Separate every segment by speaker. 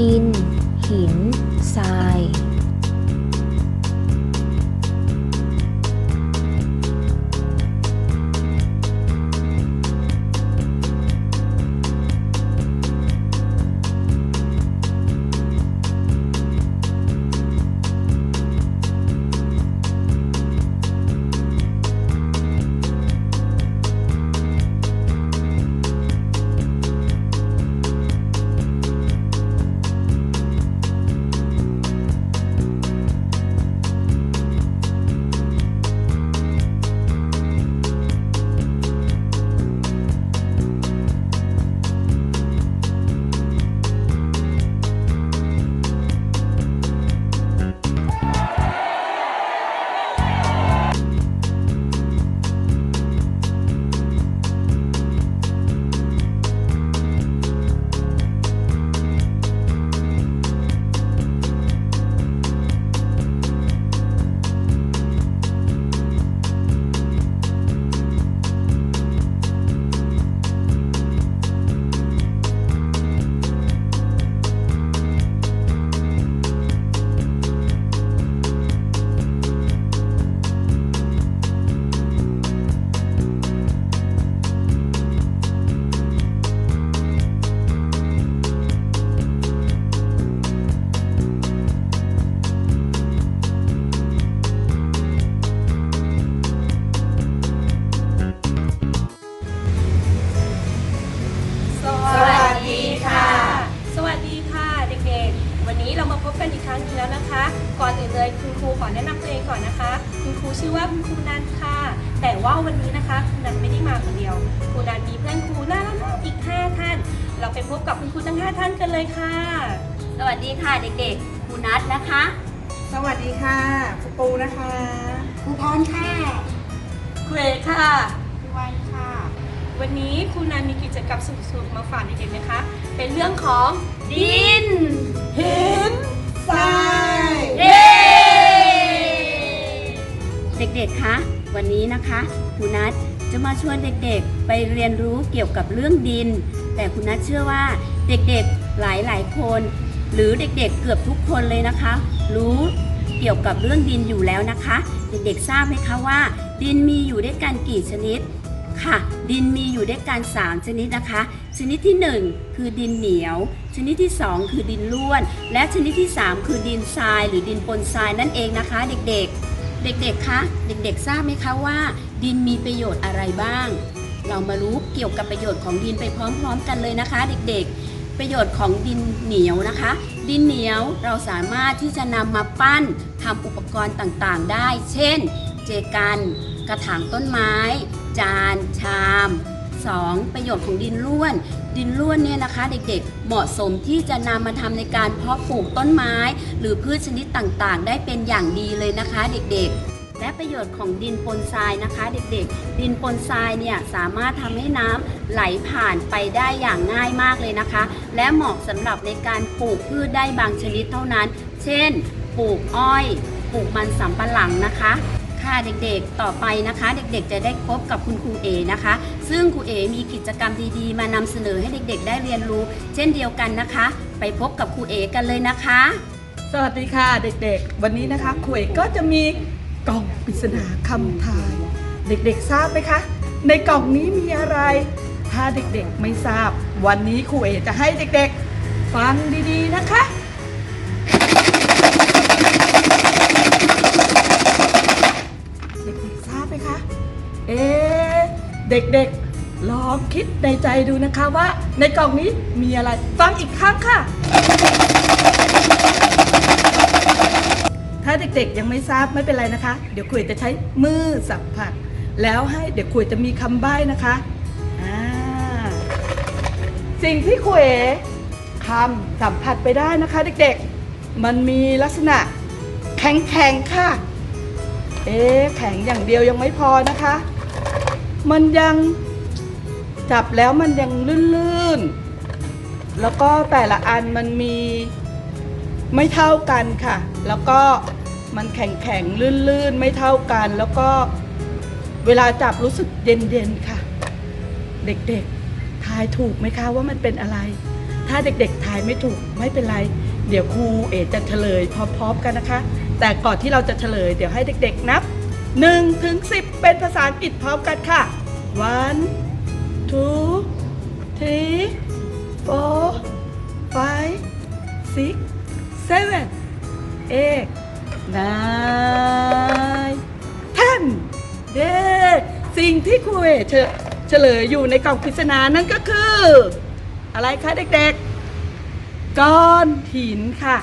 Speaker 1: ดิน หิน ทราย
Speaker 2: มาพบกันอีกครั้งหนึงแล้วนะคะ ก่อนอื่นเลยคุณครูขอแนะนำตัวเองก่อนนะคะ คุณครูชื่อว่าคุณครูนันค่ะ แต่ว่าวันนี้นะคะคุณนันไม่ได้มาคนเดียวครูนันมีเพื่อนครูน่ารักๆอีก 5 ท่าน เราไปพบกับคุณครูทั้ง 5 ท่านกันเลยค่ะ
Speaker 3: สวัสดีค่ะเด็กๆครูนัทนะคะ
Speaker 4: สวัสดีค่ะครูปูนะคะ
Speaker 3: ครูพรค่ะ
Speaker 2: ครูเอค่ะ
Speaker 4: ครูวันค่ะ
Speaker 2: วันนี้ครูนันมีกิจกรรมสนุกๆมาฝากเด็กๆนะคะ เป็นเรื่องของ
Speaker 3: ดิน
Speaker 2: หิน
Speaker 4: ทราย
Speaker 3: เย้เด็กๆ คะ วันนี้นะคะครูนัทจะมาชวนเด็กๆ ไปเรียนรู้เกี่ยวกับเรื่องดิน แต่คุณนัทเชื่อว่าเด็กๆ หลายๆ คน หรือเด็กๆ เกือบทุกคนเลยนะคะ รู้เกี่ยวกับเรื่องดินอยู่แล้วนะคะ เด็กๆ ทราบไหมคะว่า ดินมีอยู่ด้วยกันกี่ชนิด ค่ะ ดินมีอยู่ด้วยกัน3ชนิดนะคะ ชนิดที่ 1 คือดินเหนียว ชนิดที่ 2 คือดินร่วน และชนิดที่ 3 คือดินทราย หรือดินปนทรายนั่นเองนะคะ เด็กๆ เด็กๆคะเด็กๆทราบไหมคะว่า ดินมีประโยชน์อะไรบ้าง เรามารู้เกี่ยวกับประโยชน์ของดินไปพร้อม ๆ กันเลยนะคะ เด็กๆ ประโยชน์ของดินเหนียวนะคะ ดินเหนียวเราสามารถที่จะนำมาปั้นทำอุปกรณ์ต่างๆ ได้ เช่น เจกันกระถางต้นไม้ จานชาม 2. ประโยชน์ของดินร่วน ดินร่วนเนี่ยนะคะ เด็กๆ เหมาะสมที่จะนำมาทำในการเพาะปลูกต้นไม้ หรือพืชชนิดต่างๆ ได้เป็นอย่างดีเลยนะคะ เด็กๆและประโยชน์ของดินปนทรายนะคะ เด็กๆ ดินปนทรายเนี่ยสามารถทำให้น้ำไหลผ่านไปได้อย่างง่ายมากเลยนะคะ และเหมาะสำหรับในการปลูกพืชได้บางชนิดเท่านั้น เช่น ปลูกอ้อย ปลูกมันสำปะหลังนะคะ ค่ะเด็กๆ ต่อไปนะคะ เด็กๆ จะได้พบกับคุณครูเอนะคะ ซึ่งครูเอมีกิจกรรมดีๆ มานำเสนอให้เด็กๆ ได้เรียนรู้ เช่นเดียวกันนะคะ ไปพบกับครูเอกันเลยนะคะ
Speaker 4: สวัสดีค่ะเด็กๆ วันนี้นะคะครูเอก็จะมีกล่องปริศนาคำทาย เด็กๆ ทราบไหมคะ ในกล่องนี้มีอะไร ถ้าเด็กๆ ไม่ทราบ วันนี้ครูเอจะให้เด็กๆ ฟังดีๆ นะคะ เอ๊ะเด็กๆ ลองคิดในใจดูนะคะว่า ในกล่องนี้มีอะไร ฟังอีกครั้งค่ะ ถ้าเด็กๆยังไม่ทราบไม่เป็นไรนะคะ เดี๋ยวคุยจะใช้มือสัมผัส แล้วให้เดี๋ยวคุยจะมีคำใบ้นะคะอ่าสิ่งที่คุยคำสัมผัสไปได้นะคะ เด็กๆ มันมีลักษณะแข็งๆค่ะ เอ๊ะแข็งอย่างเดียวยังไม่พอนะคะ มันยังจับแล้วมันยังลื่นๆ แล้วก็แต่ละอันมันมีไม่เท่ากันค่ะ แล้วก็มันแข็งแข็งๆลื่นๆ ไม่เท่ากัน แล้วก็เวลาจับรู้สึกเย็นๆ ค่ะ เด็กๆ ทายถูกไหมคะว่ามันเป็นอะไร ถ้าเด็กๆ ทายไม่ถูกไม่เป็นไร เดี๋ยวครูเอจะเฉลยพร้อมๆ กันนะคะ แต่ก่อนที่เราจะเฉลย เดี๋ยวให้เด็กๆ นับ 1ถึง10 เป็นภาษาอังกฤษพร้อมกันค่ะ one two three four five six seven eight nine ten เย้สิ่งที่ครูเอเฉเฉลยอยู่ในกล่องปริศนานั่นก็คือ อะไรคะเด็กๆ ก้อนหินค่ะ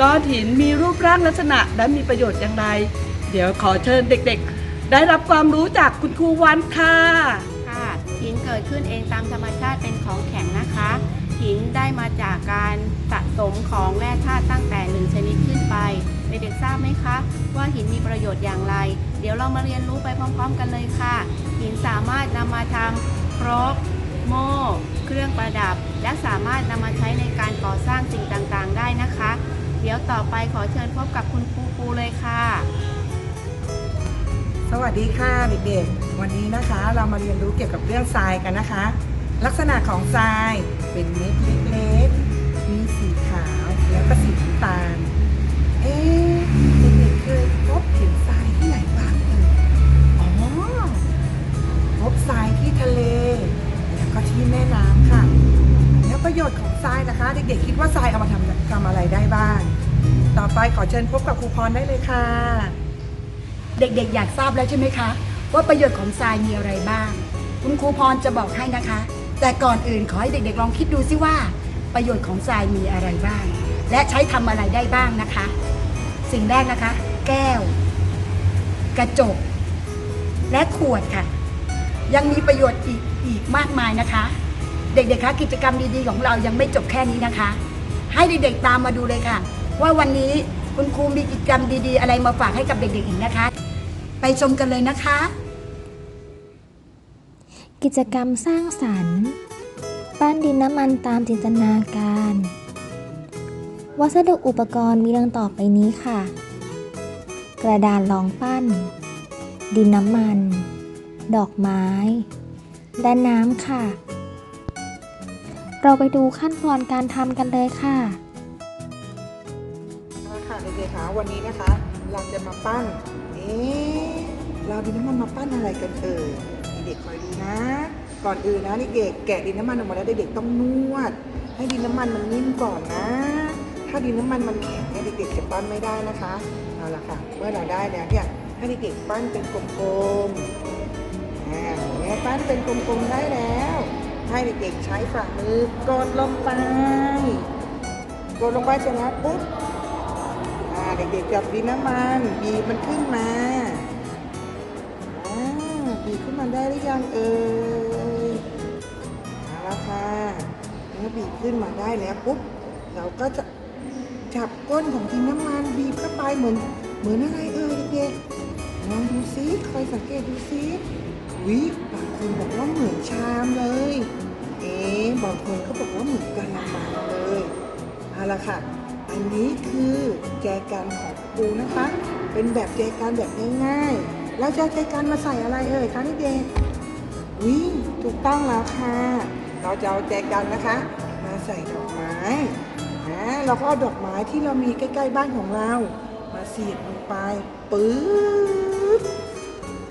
Speaker 4: ก้อนหินมีรูปร่างลักษณะและมีประโยชน์อย่างไร เดี๋ยวขอเชิญเด็กๆ ได้รับความรู้จากคุณครูวันค่ะ
Speaker 3: ค่ะหินเกิดขึ้นเองตามธรรมชาติเป็นของแข็งนะคะ หินได้มาจากการสะสมของแร่ธาตุตั้งแต่หนึ่งชนิดขึ้นไปเด็กๆทราบไหมคะ ว่าหินมีประโยชน์อย่างไร เดี๋ยวเรามาเรียนรู้ไปพร้อม ๆ กันเลยค่ะ หินสามารถนำมาทำครกโม่เครื่องประดับ และสามารถนำมาใช้ในการก่อสร้างสิ่งต่างๆ ได้นะคะ เดี๋ยวต่อไปขอเชิญพบกับคุณครูปูเลยค่ะ
Speaker 5: สวัสดีค่ะเด็กๆ วันนี้นะคะเรามาเรียนรู้เกี่ยวกับเรื่องทรายกันนะคะ ลักษณะของทรายเป็นเม็ดเล็กๆ มีสีขาวแล้วก็สีน้ำตาล เอ๊ะเด็กๆเคยพบเห็นทรายที่ไหนบ้างเอ่ยอ๋อพบทรายที่ทะเล แล้วก็ที่แม่น้ำค่ะ แล้วประโยชน์ของทรายนะคะ เด็กๆ คิดว่าทรายเอามาทำทำอะไรได้บ้าง ต่อไปขอเชิญพบกับครูพรได้เลยค่ะ
Speaker 6: เด็กๆ อยากทราบแล้วใช่ไหมคะ ว่าประโยชน์ของทรายมีอะไรบ้าง คุณครูพรจะบอกให้นะคะ แต่ก่อนอื่นขอให้เด็กๆ ลองคิดดูซิว่า ประโยชน์ของทรายมีอะไรบ้าง และใช้ทำอะไรได้บ้างนะคะ สิ่งแรกนะคะ แก้ว กระจก และขวดค่ะ ยังมีประโยชน์อีกอีกมากมายนะคะ เด็กๆคะกิจกรรมดีๆของเรายังไม่จบแค่นี้นะคะ ให้เด็กๆตามมาดูเลยค่ะ ว่าวันนี้ คุณครูมีกิจกรรมดีๆ อะไรมาฝากให้กับเด็กๆอีกนะคะ ไปชมกันเลยนะคะ
Speaker 1: กิจกรรมสร้างสรรค์ ปั้นดินน้ำมันตามจินตนาการ วัสดุอุปกรณ์มีดังต่อไปนี้ค่ะ กระดานรองปั้น ดินน้ำมัน ดอกไม้ และน้ำค่ะ เราไปดูขั้นตอนการทำกันเลยค่ะ
Speaker 5: วันนี้นะคะ เราจะมาปั้น เอ๊เราดินน้ำมันมาปั้นอะไรกันเอ่ยเด็กคอยดูนะ ก่อนอื่นนะเด็กแกะดินน้ำมันออกมาแล้วเด็กๆต้องนวด ให้ดินน้ำมันมันนิ่มก่อนนะ ถ้าดินน้ำมันมันแข็งเนี่ยเด็กๆจะปั้นไม่ได้นะคะเอาละค่ะเมื่อเราได้แล้วเนี่ยให้เด็กๆปั้นเป็นกลมๆอ่าแม่ปั้นเป็นกลมๆได้แล้วให้เด็กๆใช้ฝ่ามือกดลงไปกดลงไปเสร็จแล้วปุ๊บ เด็กๆจับดินน้ำมันบีบมันขึ้นมาอ่าบีบขึ้นมาได้หรือยังเอ่ยเอาละค่ะเมื่อบีบขึ้นมาได้แล้วปุ๊บเราก็จะจับก้นของดินน้ำมันบีบเข้าไปเหมือนเหมือนอะไรเอ่ยเด็กๆลองดูซิคอยสังเกตดูซิวิบางคนบอกว่าเหมือนชามเลย เอ๊บางคนก็บอกว่าเหมือนกะละมังเลยเอาละค่ะ อันนี้คือแจกันของปูนะคะ เป็นแบบแจกันแบบง่ายๆ แล้วจะแจกันมาใส่อะไรเอ่ยคะนี่เด็กวิถูกต้องแล้วค่ะ เราจะเอาแจกันนะคะ มาใส่ดอกไม้นะเราก็เอาดอกไม้ที่เรามีใกล้ๆบ้านของเรา มาเสียบลงไปปึ๊บ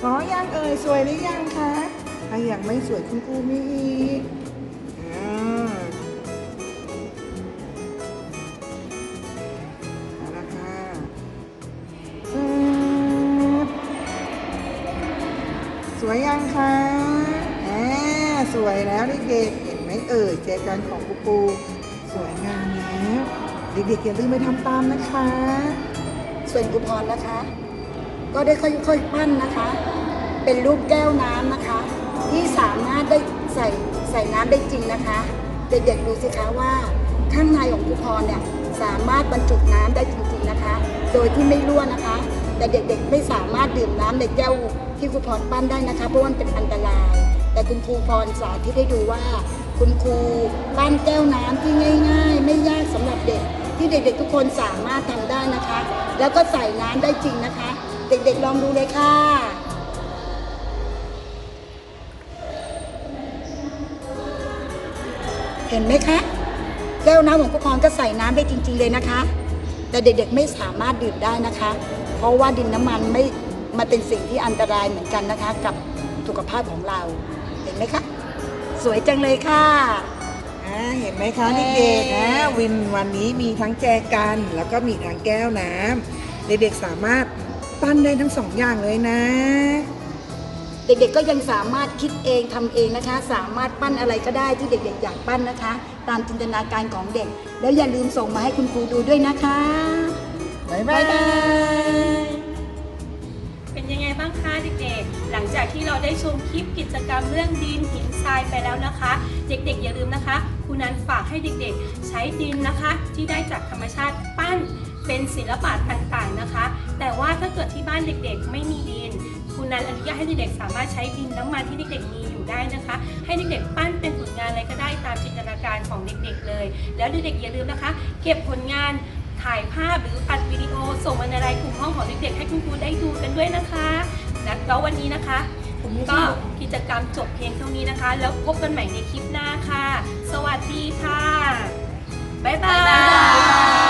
Speaker 5: พอยังเอ่ยสวยหรือยังคะถ้ายังไม่สวยคุณครูมีอีก วยแล้วเด็กๆเห็นไหมเอ่ยแจกันของปูปูสวยงามแล้วเด็กๆอย่าลืมไปทำตามนะคะ
Speaker 6: ส่วนครูพรนะคะ ก็ได้ค่อยๆปั้นนะคะ เป็นรูปแก้วน้ำนะคะ ที่สามารถได้ใส่ใส่น้ำได้จริงนะคะ เด็กๆดูสิคะว่าข้างในของครูพรเนี่ยสามารถบรรจุน้ำได้จริงๆนะคะ โดยที่ไม่รั่วนะคะ แต่เด็กๆไม่สามารถดื่มน้ำในแก้วที่ครูพรปั้นได้นะคะเพราะว่ามันเป็นอันตราย แต่คุณครูพรสาธิตให้ดูว่า คุณครูปั้นแก้วน้ำที่ง่าย ๆ ไม่ยากสำหรับเด็ก ที่เด็กๆทุกคนสามารถทำได้นะคะ แล้วก็ใส่น้ำได้จริงนะคะ เด็กๆลองดูเลยค่ะเห็นไหมคะ แก้วน้ำของครูพรก็ใส่น้ำได้จริง ๆ เลยนะคะ แต่เด็กๆไม่สามารถดื่มได้นะคะ เพราะว่าดินน้ำมันไม่มันเป็นสิ่งที่อันตรายเหมือนกันนะคะ กับสุขภาพของเรา ไหมคะ สวยจังเลยค่ะ
Speaker 5: อ่าเห็นไหมคะเด็กๆนะวินวันนี้มีทั้งแจกันแล้วก็มีทั้งแก้วน้ำเด็กๆสามารถปั้นได้ทั้งสองอย่างเลยนะ
Speaker 6: เด็กๆก็ยังสามารถคิดเองทำเองนะคะ สามารถปั้นอะไรก็ได้ที่เด็กๆอยากปั้นนะคะ ตามจินตนาการของเด็ก แล้วอย่าลืมส่งมาให้คุณครูดูด้วยนะคะ
Speaker 5: บ๊ายบาย
Speaker 2: เป็นยังไง บ้างคะเด็กๆ หลังจากที่เราได้ชมคลิปกิจกรรมเรื่องดินหินทรายไปแล้วนะคะ เด็กๆ อย่าลืมนะคะครูนันฝากให้เด็กๆ ใช้ดินนะคะ ที่ได้จากธรรมชาติปั้นเป็นศิลปะต่างๆนะคะ แต่ว่าถ้าเกิดที่บ้านเด็กๆ ไม่มีดินครูนันอนุญาตให้เด็กๆ สามารถใช้ดินน้ำมันที่เด็กๆ มีอยู่ได้นะคะ ให้เด็กๆ ปั้นเป็นผลงานอะไรก็ได้ตามจินตนาการของเด็กๆ เลย แล้วเด็กๆ อย่าลืมนะคะ เก็บผลงาน ถ่ายภาพหรืออัดวิดีโอส่งมาในไลน์กลุ่มห้องของเด็กๆให้คุณครูได้ดูกันด้วยนะคะแล้ววันนี้นะคะผมก็กิจกรรมจบเพียงเท่านี้นะคะ แล้วพบกันใหม่ในคลิปหน้าค่ะ สวัสดีค่ะ บ๊ายบาย